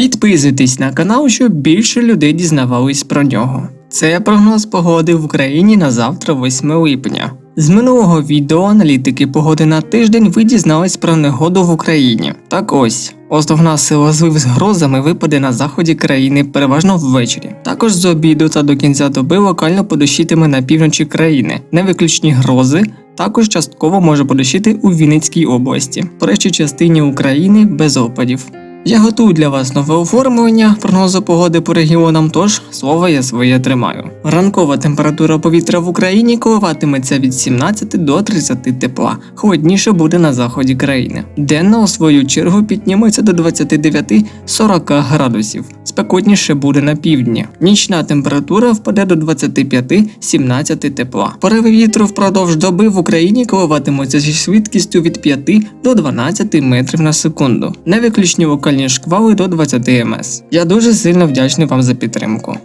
Підписуйтесь на канал, щоб більше людей дізнавались про нього. Це прогноз погоди в Україні на завтра, 8 липня. З минулого відео аналітики погоди на тиждень ви дізнались про негоду в Україні. Так ось, основна сила злив з грозами випаде на заході країни переважно ввечері. Також з обіду та до кінця доби локально подощитиме на півночі країни. Невиключні грози також частково може подощити у Вінницькій області, по частині України без опадів. Я готую для вас нове оформлення прогнозу погоди по регіонам, тож слово я своє тримаю. Ранкова температура повітря в Україні коливатиметься від 17 до 30 тепла. Холодніше буде на заході країни. Денна, у свою чергу, підніметься до 29-40 градусів. Спекотніше буде на півдні. Нічна температура впаде до 25-17 тепла. Пориви вітру впродовж доби в Україні коливатимуться зі швидкістю від 5 до 12 метрів на секунду. Невиключні локальні шквали до 20 МС. Я дуже сильно вдячний вам за підтримку.